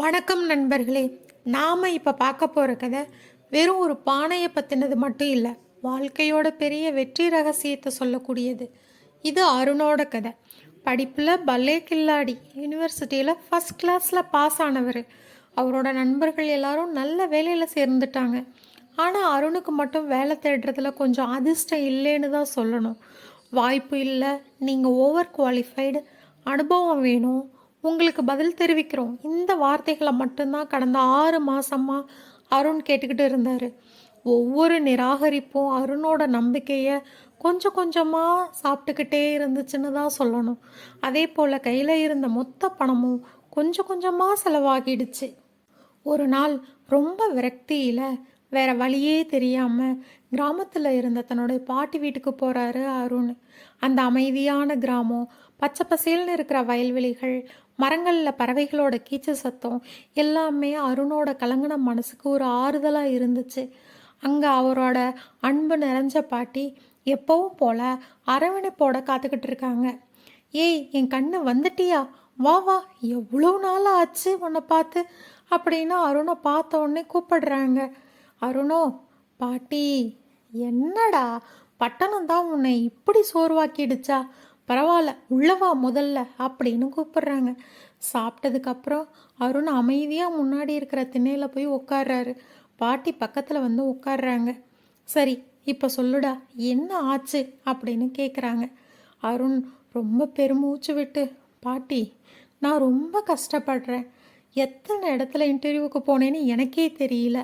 வணக்கம் நண்பர்களே நாம் இப்போ பார்க்க போகிற கதை வெறும் ஒரு பானையை பற்றினது மட்டும் இல்லை வாழ்க்கையோட பெரிய வெற்றி ரகசியத்தை சொல்லக்கூடியது. இது அருணோட கதை. படிப்பில் பல்லே கில்லாடி யூனிவர்சிட்டியில் ஃபஸ்ட் கிளாஸில் பாஸ் ஆனவர். அவரோட நண்பர்கள் எல்லாரும் நல்ல வேலையில் சேர்ந்துட்டாங்க. ஆனால் அருணுக்கு மட்டும் வேலை தேடுறதுல கொஞ்சம் அதிர்ஷ்டம் இல்லைன்னு தான் சொல்லணும். வாய்ப்பு இல்லை நீங்கள் ஓவர் குவாலிஃபைடு அனுபவம் வேணும் உங்களுக்கு பதில் தெரிவிக்கிறோம். இந்த வார்த்தைகளை மட்டும்தான் கடந்த ஆறு மாசமா அருண் கேட்டுக்கிட்டு இருந்தார். ஒவ்வொரு நிராகரிப்பும் அருணோட நம்பிக்கையை கொஞ்சம் கொஞ்சமாக சாப்பிட்டுக்கிட்டே இருந்துச்சுன்னு தான் சொல்லணும். அதே போல் கையில் இருந்த மொத்த பணமும் கொஞ்சம் கொஞ்சமாக செலவாகிடுச்சு. ஒரு நாள் ரொம்ப விரக்தியில் வேற வழியே தெரியாமல் கிராமத்தில் இருந்த தன்னுடைய பாட்டி வீட்டுக்கு போகிறாரு அருண். அந்த அமைதியான கிராமம் பச்சை பசேல்னு இருக்கிற வயல்வெளிகள் மரங்களில் பறவைகளோட கீச்ச சத்தம் எல்லாமே அருணோட கலங்கின மனசுக்கு ஒரு ஆறுதலாக இருந்துச்சு. அங்கே அவரோட அன்பு நிறைஞ்ச பாட்டி எப்பவும் போல அரவணைப்போட காத்துக்கிட்டு இருக்காங்க. ஏய் என் கண்ணு வந்துட்டியா? வா வா எவ்வளோ நாள் ஆச்சு உன்னை பார்த்து? அப்படின்னு அருணை பார்த்த உடனே கூப்பிடுறாங்க. அருணோ பாட்டி என்னடா? பட்டணம் தான் உன்னை இப்படி சோர்வாக்கிடுச்சா? பரவாயில்ல உள்ளவா முதல்ல அப்படின்னு கூப்பிடுறாங்க. சாப்பிட்டதுக்கப்புறம் அருண் அமைதியாக முன்னாடி இருக்கிற திண்ணையில் போய் உட்கார்றாரு பாட்டி பக்கத்தில் வந்து உட்கார்றாங்க சரி இப்போ சொல்லுடா என்ன ஆச்சு அப்படின்னு கேட்குறாங்க அருண் ரொம்ப பெருமூச்சு விட்டு பாட்டி நான் ரொம்ப கஷ்டப்படுறேன். எத்தனை இடத்துல இன்டர்வியூக்கு போனேன்னு எனக்கே தெரியல.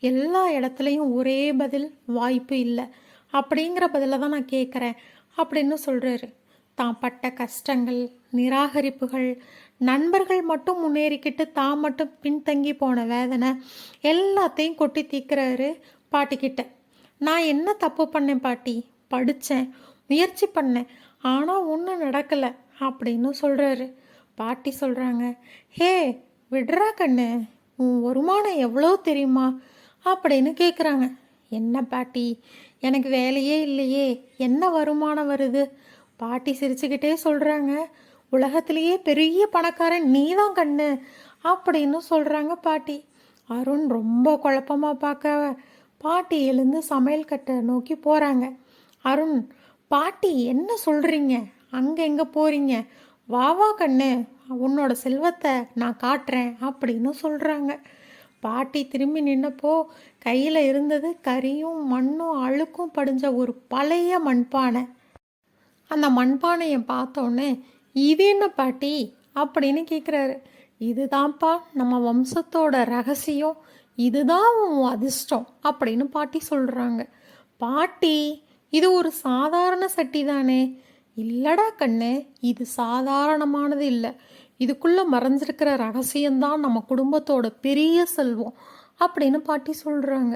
எல்லா இடத்துலையும் ஒரே பதில் வாய்ப்பு இல்லை. அப்படிங்கிற பதிலை தான் நான் கேட்குறேன் அப்படின்னு சொல்கிறாரு தான் பட்ட கஷ்டங்கள் நிராகரிப்புகள் நண்பர்கள் மட்டும் முன்னேறிக்கிட்டு தான் மட்டும் பின்தங்கி போன வேதனை எல்லாத்தையும் கொட்டி தீக்கிறாரு பாட்டிக்கிட்ட. நான் என்ன தப்பு பண்ணேன் பாட்டி? படித்தேன் முயற்சி பண்ணேன் ஆனால் ஒன்றும் நடக்கலை அப்படின்னு சொல்கிறாரு பாட்டி சொல்கிறாங்க ஹே விடுறா கண்ணு உன் வருமானம் எவ்வளோ தெரியுமா? அப்படின்னு கேட்குறாங்க என்ன பாட்டி? எனக்கு வேலையே இல்லையே என்ன வருமானம் வருது? பாட்டி சிரிச்சுக்கிட்டே சொல்கிறாங்க உலகத்திலேயே பெரிய பணக்காரன் நீ தான் கண்ணு அப்படின்னு சொல்கிறாங்க பாட்டி. அருண் ரொம்ப குழப்பமாக பார்க்க பாட்டி எழுந்து சமையல் கட்டை நோக்கி போகிறாங்க அருண் பாட்டி என்ன சொல்கிறீங்க அங்கே எங்கே போகிறீங்க வா வா கண்ணு உன்னோட செல்வத்தை நான் காட்டுறேன் அப்படின்னு சொல்கிறாங்க பாட்டி திரும்பி நின்னப்போ கையில் இருந்தது கரியும் மண்ணும் அழுக்கும் படிஞ்ச ஒரு பழைய மண்பானை. அந்த மண்பானையை பார்த்தோன்னே இது என்ன பாட்டி? அப்படின்னு கேட்குறாரு இதுதான்ப்பா நம்ம வம்சத்தோட ரகசியம். இதுதான் உன் அதிர்ஷ்டம் அப்படின்னு பாட்டி சொல்கிறாங்க பாட்டி இது ஒரு சாதாரண சட்டி தானே? இல்லடா கண்ணு இது சாதாரணமானது இல்லை. இதுக்குள்ளே மறைஞ்சிருக்கிற ரகசியம்தான் நம்ம குடும்பத்தோட பெரிய செல்வம் அப்படின்னு பாட்டி சொல்கிறாங்க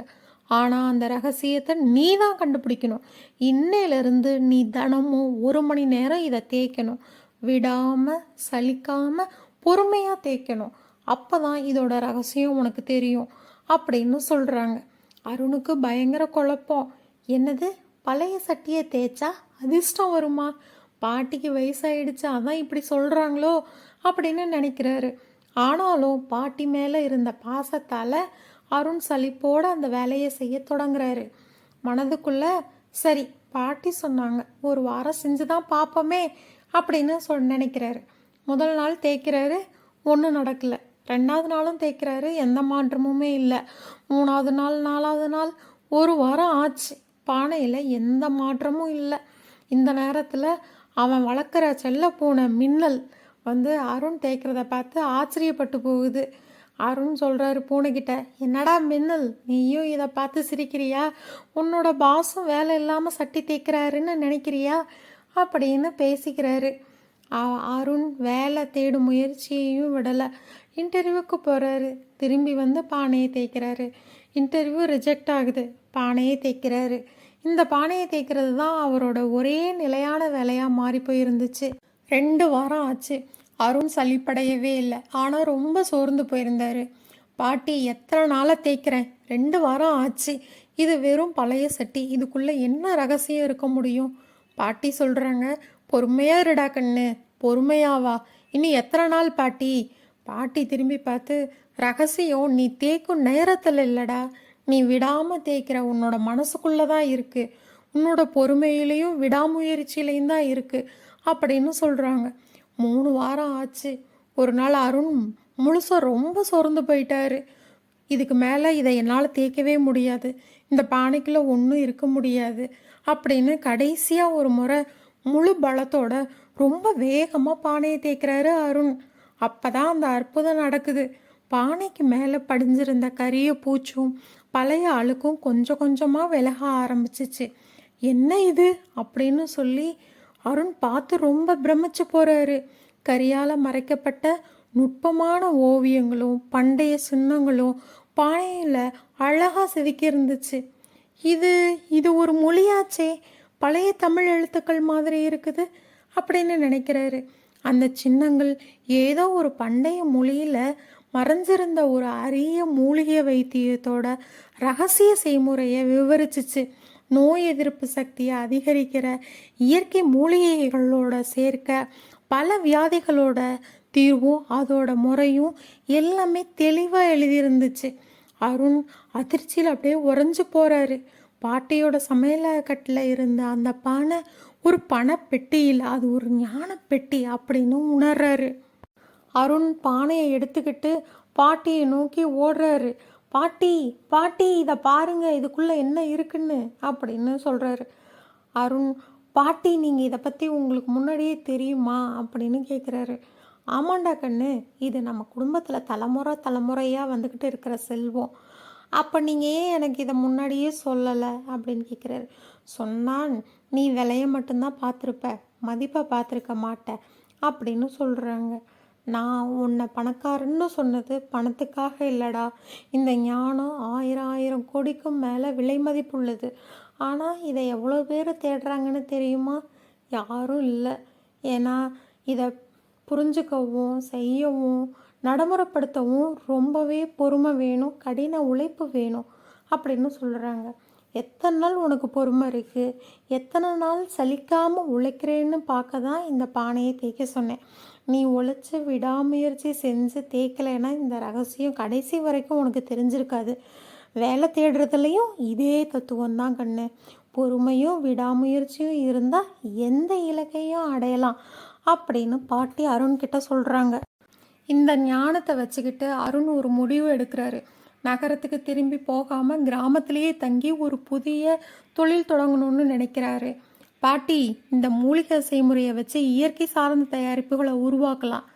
ஆனால் அந்த ரகசியத்தை நீ தான் கண்டுபிடிக்கணும். இன்னையிலேருந்து நீ தினமும் ஒரு மணி நேரம் இதை தேய்க்கணும். விடாமல் சலிக்காமல் பொறுமையாக தேய்க்கணும். அப்போ தான் இதோட ரகசியம் உனக்கு தெரியும் அப்படின்னு சொல்கிறாங்க அருணுக்கு பயங்கர குழப்பம். என்னது? பழைய சட்டியை தேய்ச்சா அதிர்ஷ்டம் வருமா? பாட்டிக்கு வயசாயிடுச்சு அதான் இப்படி சொல்கிறாங்களோ அப்படின்னு நினைக்கிறாரு. ஆனாலும் பாட்டி மேலே இருந்த பாசத்தால் அருண் சலிப்போடு அந்த வேலையை செய்ய தொடங்குறாரு. மனதுக்குள்ள சரி பாட்டி சொன்னாங்க. ஒரு வாரம் செஞ்சு தான் பார்ப்போமே அப்படின்னு சொல் நினைக்கிறாரு. முதல் நாள் தேய்க்கிறாரு. ஒன்றும் நடக்கலை. ரெண்டாவது நாளும் தேய்க்கிறாரு. எந்த மாற்றமுமே இல்லை. மூணாவது நாள் நாலாவது நாள் ஒரு வாரம் ஆச்சு. பானையில் எந்த மாற்றமும் இல்லை. இந்த நேரத்தில் அவன் வளர்க்குற செல்ல பூனை மின்னல் வந்து அருண் தேய்க்கிறத பார்த்து ஆச்சரியப்பட்டு போகுது. அருண் சொல்கிறாரு பூனைக்கிட்ட என்னடா மின்னல் நீயும் இதை பார்த்து சிரிக்கிறியா? உன்னோட பாஸும் வேலை இல்லாமல் சட்டி தேய்க்கிறாருன்னு நினைக்கிறியா? அப்படின்னு பேசிக்கிறாரு. அருண் வேலை தேடும் முயற்சியையும் விடலை. இன்டர்வியூக்கு போகிறாரு திரும்பி வந்து பானையை தேய்க்கிறாரு. இன்டர்வியூ ரிஜெக்ட் ஆகுது. பானையை தேய்க்கிறாரு. இந்த பானையை தேய்க்கிறது தான் அவரோட ஒரே நிலையான வேலையாக மாறி போயிருந்துச்சு. ரெண்டு வாரம் ஆச்சு. அருண் சளிப்படையவே இல்லை. ஆனால் ரொம்ப சோர்ந்து போயிருந்தார். பாட்டி எத்தனை நாளாக தேய்க்கிறேன்? ரெண்டு வாரம் ஆச்சு. இது வெறும் பழைய சட்டி. இதுக்குள்ளே என்ன ரகசியம் இருக்க முடியும்? பாட்டி சொல்கிறாங்க பொறுமையாக இருடா கண்ணு. பொறுமையாவா? இன்னும் எத்தனை நாள் பாட்டி? பாட்டி திரும்பி பார்த்து ரகசியம் நீ தேய்க்கும் நேரத்தில் இல்லைடா. நீ விடாமல் தேய்க்கிற உன்னோட மனசுக்குள்ளே தான் இருக்குது உன்னோட பொறுமையிலையும் விடாமுயற்சியிலையும் தான் இருக்குது அப்படின்னு சொல்கிறாங்க மூணு வாரம் ஆச்சு. ஒரு நாள் அருண் முழுசாக ரொம்ப சோர்ந்து போயிட்டாரு. இதுக்கு மேலே இதை என்னால் தேய்க்கவே முடியாது. இந்த பானைக்குள்ளே ஒன்றும் இருக்க முடியாது அப்படின்னு கடைசியாக ஒரு முறை முழு பலத்தோட ரொம்ப வேகமாக பானையை தேய்க்கிறாரு அருண். அப்போ தான் அந்த அற்புதம் நடக்குது. பானைக்கு மேலே படிஞ்சிருந்த கரிய பூச்சும் பழைய அழுக்கும் கொஞ்சம் கொஞ்சமாக விலக ஆரம்பிச்சிச்சு. என்ன இது? அப்படின்னு சொல்லி அருண் பார்த்து ரொம்ப பிரமிச்சு போகிறாரு கரியால் மறைக்கப்பட்ட நுட்பமான ஓவியங்களும் பண்டைய சின்னங்களும் பானையில் அழகாக செதுக்கி இருந்துச்சு. இது இது ஒரு மொழியாச்சே. பழைய தமிழ் எழுத்துக்கள் மாதிரி இருக்குது அப்படின்னு நினைக்கிறாரு. அந்த சின்னங்கள் ஏதோ ஒரு பண்டைய மொழியில் மறைஞ்சிருந்த ஒரு அரிய மூலிகை வைத்தியத்தோட ரகசிய செய்முறையை விவரிச்சிச்சு. நோய் எதிர்ப்பு சக்தியை அதிகரிக்கிற இயற்கை மூலிகைகளோட சேர்க்க பல வியாதிகளோட தீர்வும் அதோட முறையும் எல்லாமே தெளிவாக எழுதியிருந்துச்சு. அருண் அதிர்ச்சியில் அப்படியே உறைஞ்சு போகிறாரு பாட்டியோட சமையலக்கட்டில் இருந்த அந்த பானை ஒரு பணப்பெட்டியில் அது ஒரு ஞான பெட்டி அப்படின்னு உணர்றாரு. அருண் பானையை எடுத்துக்கிட்டு பாட்டியை நோக்கி ஓடுறாரு. பாட்டி பாட்டி இதை பாருங்க இதுக்குள்ளே என்ன இருக்குன்னு அப்படின்னு சொல்கிறாரு அருண் பாட்டி நீங்கள் இதை பற்றி உங்களுக்கு முன்னாடியே தெரியுமா அப்படின்னு கேட்குறாரு ஆமாண்டா கண்ணு இது நம்ம குடும்பத்தில் தலைமுறை தலைமுறையாக வந்துக்கிட்டு இருக்கிற செல்வம். அப்போ நீங்கள் ஏன் எனக்கு இதை முன்னாடியே சொல்லலை அப்படின்னு கேட்குறாரு சொன்னான் நீ விலையை மட்டும்தான் பார்த்துருப்ப மதிப்பை பார்த்துருக்க மாட்ட அப்படின்னு சொல்கிறாங்க நான் உன்னை பணக்காரன்னு சொன்னது பணத்துக்காக இல்லைடா. இந்த ஞானம் ஆயிரம் ஆயிரம் கோடிக்கும் மேலே விலை மதிப்புள்ளது ஆனால் இதை எவ்வளோ பேர் தேடுறாங்கன்னு தெரியுமா? யாரும் இல்லை. ஏன்னா இதை புரிஞ்சுக்கவும் செய்யவும் நடைமுறைப்படுத்தவும் ரொம்பவே பொறுமை வேணும் கடின உழைப்பு வேணும் அப்படின்னு சொல்கிறாங்க எத்தனை நாள் உனக்கு பொறுமை இருக்குது எத்தனை நாள் சலிக்காமல் உழைக்கிறேன்னு பார்க்க தான் இந்த பானையை தேய்க்க சொன்னேன். நீ உழைச்சி விடாமுயற்சி செஞ்சு தேய்க்கலைன்னா இந்த ரகசியம் கடைசி வரைக்கும் உனக்கு தெரிஞ்சிருக்காது. வேலை தேடுறதுலையும் இதே தத்துவம் தான் கண்ணு. பொறுமையும் விடாமுயற்சியும் இருந்தால் எந்த இலக்கையும் அடையலாம் அப்படின்னு பாட்டி அருண் கிட்ட சொல்கிறாங்க இந்த ஞானத்தை வச்சுக்கிட்டு அருண் ஒரு முடிவு எடுக்கிறாரு. நகரத்துக்கு திரும்பி போகாமல் கிராமத்திலேயே தங்கி ஒரு புதிய தொழில் தொடங்கணும்னு நினைக்கிறாரு. பாட்டி இந்த மூலிகை செய்முறையை வச்சு இயற்கை சார்ந்த தயாரிப்புகளை உருவாக்கலாம்.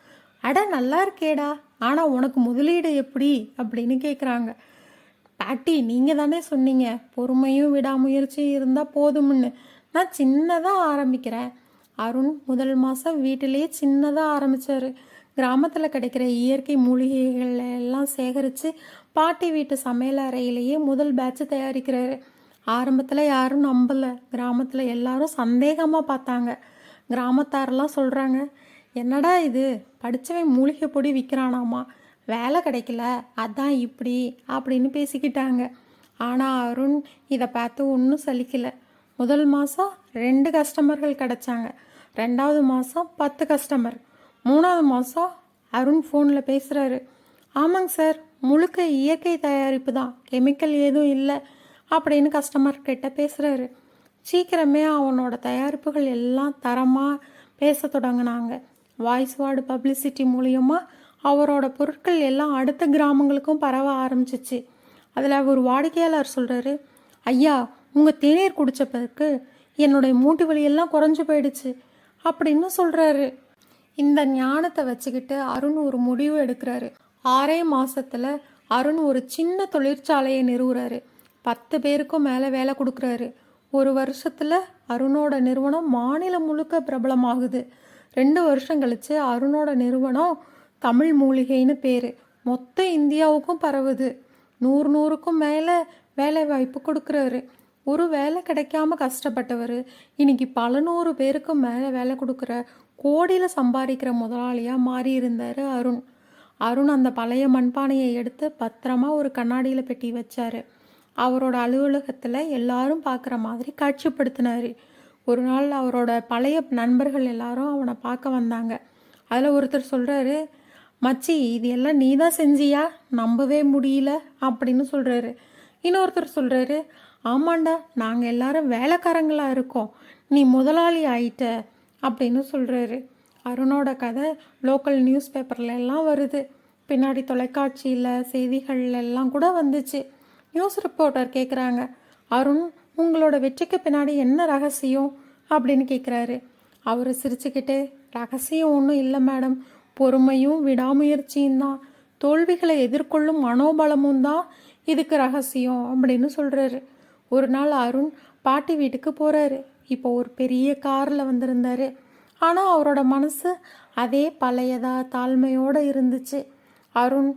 அட நல்லா இருக்கேடா. ஆனால் உனக்கு முதலீடு எப்படி? அப்படின்னு கேட்குறாங்க பாட்டி நீங்கள் தானே சொன்னீங்க. பொறுமையும் விடாமுயற்சியும் இருந்தால் போதும்னு. நான் சின்னதாக ஆரம்பிக்கிறேன். அருண் முதல் மாதம் வீட்டிலேயே சின்னதாக ஆரம்பித்தார் கிராமத்தில் கிடைக்கிற இயற்கை மூலிகைகளெல்லாம் சேகரித்து பாட்டி வீட்டு சமையல் அறையிலேயே முதல் பேட்ச் தயாரிக்கிறாரு. ஆரம்பத்தில் யாரும் நம்பலை. கிராமத்தில் எல்லாரும் சந்தேகமாக பார்த்தாங்க. கிராமத்தாரெல்லாம் சொல்கிறாங்க என்னடா இது? படித்தவன் மூலிகை பொடி விற்கிறானாமா வேலை கிடைக்கல. அதான் இப்படி அப்படின்னு பேசிக்கிட்டாங்க. ஆனால் அருண் இதை பார்த்து ஒன்றும் சலிக்கலை. முதல் மாதம் ரெண்டு கஸ்டமர்கள் கிடச்சாங்க. ரெண்டாவது மாதம் பத்து கஸ்டமர். மூணாவது மாதம் அருண் ஃபோனில் பேசுகிறாரு ஆமாங்க சார் முழுக்க இயற்கை தயாரிப்பு தான். கெமிக்கல் எதுவும் இல்லை. அப்படின்னு கஸ்டமர் கிட்ட பேசுகிறாரு சீக்கிரமே அவனோட தயாரிப்புகள் எல்லாம் தரமாக பேச தொடங்கினாங்க. வாய்ஸ் வார்டு பப்ளிசிட்டி மூலியமாக அவரோட பொருட்கள் எல்லாம் அடுத்த கிராமங்களுக்கும் பரவ ஆரம்பிச்சிச்சு. அதில் ஒரு வாடிக்கையாளர் சொல்கிறாரு ஐயா உங்கள் தேநீர் குடித்த பிறகு என்னுடைய மூட்டு வலியெல்லாம் குறைஞ்சி போயிடுச்சு அப்படின்னு சொல்கிறாரு இந்த ஞானத்தை வச்சுக்கிட்டு அருண் ஒரு முடிவு எடுக்கிறாரு. ஆறே மாதத்தில் அருண் ஒரு சின்ன தொழிற்சாலையை நிறுவுறாரு. பத்து பேருக்கும் மேலே வேலை கொடுக்குறாரு. ஒரு வருஷத்தில் அருணோட நிறுவனம் மாநிலம் முழுக்க பிரபலமாகுது. ரெண்டு வருஷம் கழிச்சு அருணோட நிறுவனம் தமிழ் மூலிகைன்னு பேர். மொத்த இந்தியாவுக்கும் பரவுது. நூறு நூறுக்கும் மேலே வேலை வாய்ப்பு கொடுக்குறாரு. ஒரு வேலை கிடைக்காம கஷ்டப்பட்டவர் இன்னைக்கு பல நூறு பேருக்கு மேலே வேலை கொடுக்குற கோடியில் சம்பாதிக்கிற முதலாளியாக மாறி இருந்தார் அருண். அருண் அந்த பழைய மண்பானையை எடுத்து பத்திரமா ஒரு கண்ணாடியில் பெட்டி வச்சாரு. அவரோட அலுவலகத்தில் எல்லாரும் பார்க்குற மாதிரி காட்சிப்படுத்தினார். ஒரு நாள் அவரோட பழைய நண்பர்கள் எல்லாரும் அவனை பார்க்க வந்தாங்க. அதில் ஒருத்தர் சொல்கிறாரு மச்சி இது எல்லாம் நீ தான் செஞ்சியா? நம்பவே முடியல அப்படின்னு சொல்கிறாரு இன்னொருத்தர் சொல்கிறாரு ஆமாண்டா நாங்கள் எல்லாரும் வேலைக்காரங்களாக இருக்கோம். நீ முதலாளி ஆயிட்ட அப்படின்னு சொல்கிறாரு அருணோட கதை லோக்கல் நியூஸ் பேப்பர்ல எல்லாம் வருது. பின்னாடி தொலைக்காட்சியில் செய்திகள்ல எல்லாம் கூட வந்துச்சு. நியூஸ் ரிப்போர்ட்டர் கேட்குறாங்க அருண் உங்களோட வெற்றிக்கு பின்னாடி என்ன ரகசியம்? அப்படின்னு கேட்குறாரு அவர் சிரிச்சுக்கிட்டு ரகசியம் ஒன்றும் இல்லை மேடம். பொறுமையும் விடாமுயற்சியும் தான். தோல்விகளை எதிர்கொள்ளும் மனோபலமும் தான் இதுக்கு ரகசியம் அப்படின்னு சொல்கிறாரு ஒரு நாள் அருண் பாட்டி வீட்டுக்கு போகிறாரு இப்போ ஒரு பெரிய காரில் வந்திருந்தாரு. ஆனால் அவரோட மனசு அதே பழையதாக தாழ்மையோடு இருந்துச்சு. அருண்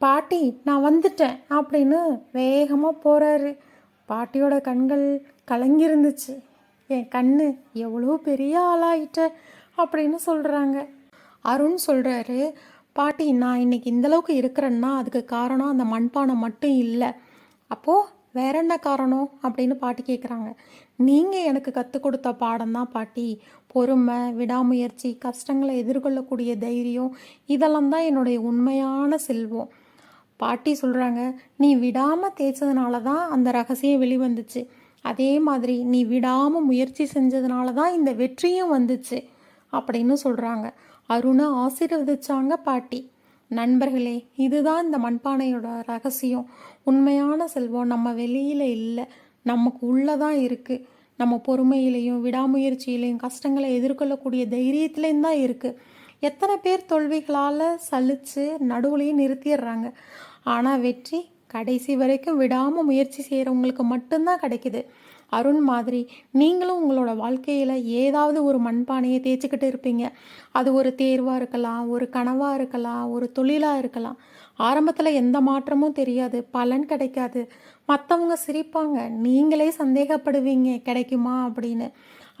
பாட்டி நான் வந்துட்டேன் அப்படின்னு வேகமாக போகிறாரு பாட்டியோட கண்கள் கலங்கிருந்துச்சு என் கண்ணு எவ்வளோ பெரிய ஆளாயிட்ட அப்படின்னு சொல்கிறாங்க அருண் சொல்கிறாரு பாட்டி நான் இன்னைக்கு இந்தளவுக்கு இருக்கிறேன்னா அதுக்கு காரணம் அந்த மண்பானை மட்டும் இல்லை. அப்போது வேற என்ன காரணம்? அப்படின்னு பாட்டி கேட்குறாங்க நீங்கள் எனக்கு கற்றுக் கொடுத்த பாடம் தான் பாட்டி. பொறுமை விடாமுயற்சி கஷ்டங்களை எதிர்கொள்ளக்கூடிய தைரியம் இதெல்லாம் தான் என்னுடைய உண்மையான செல்வம். பாட்டி சொல்கிறாங்க நீ விடாமல் தேய்ச்சதுனால தான் அந்த ரகசியம் வெளிவந்துச்சு. அதே மாதிரி நீ விடாமல் முயற்சி செஞ்சதுனால தான் இந்த வெற்றியும் வந்துச்சு. அப்படின்னு சொல்கிறாங்க அருணை ஆசீர்வதிச்சாங்க பாட்டி. நண்பர்களே இதுதான் இந்த மண்பானையோட ரகசியம். உண்மையான செல்வம் நம்ம வெளியில் இல்லை நமக்கு உள்ளே தான் இருக்குது நம்ம பொறுமையிலையும் விடாமுயற்சியிலையும் கஷ்டங்களை எதிர்கொள்ளக்கூடிய தைரியத்துலேயும் தான் இருக்குது எத்தனை பேர் தோல்விகளால் சலித்து நடுவுலையும் நிறுத்திடுறாங்க. ஆனால் வெற்றி கடைசி வரைக்கும் விடாமல் முயற்சி செய்கிறவங்களுக்கு மட்டும்தான் கிடைக்குது. அருண் மாதிரி நீங்களும் உங்களோட வாழ்க்கையில் ஏதாவது ஒரு மண்பானையை தேய்ச்சிக்கிட்டு இருப்பீங்க. அது ஒரு தேர்வாக இருக்கலாம் ஒரு கனவாக இருக்கலாம் ஒரு தொழிலாக இருக்கலாம். ஆரம்பத்தில் எந்த மாற்றமும் தெரியாது பலன் கிடைக்காது. மற்றவங்க சிரிப்பாங்க நீங்களே சந்தேகப்படுவீங்க கிடைக்குமா அப்படின்னு.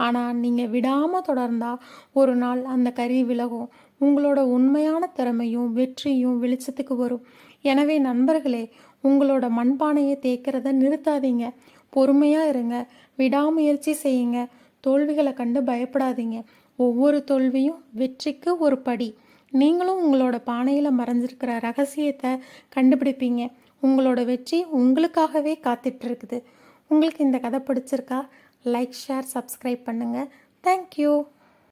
ஆனால் நீங்கள் விடாமல் தொடர்ந்தால் ஒரு நாள் அந்த கறி விலகும். உங்களோட உண்மையான திறமையும் வெற்றியும் வெளிச்சத்துக்கு வரும். எனவே நண்பர்களே உங்களோட மண்பானையை தேய்க்கிறத நிறுத்தாதீங்க. பொறுமையாக இருங்க. விடாமுயற்சி செய்யுங்க. தோல்விகளை கண்டு பயப்படாதீங்க. ஒவ்வொரு தோல்வியும் வெற்றிக்கு ஒரு படி. நீங்களும் உங்களோட பானையில் மறைஞ்சிருக்கிற ரகசியத்தை கண்டுபிடிப்பீங்க. உங்களோட வெற்றி உங்களுக்காகவே காத்துட்ருக்குது. உங்களுக்கு இந்த கதை பிடிச்சிருக்கா? லைக் ஷேர் சப்ஸ்கிரைப் பண்ணுங்கள் தேங்க்யூ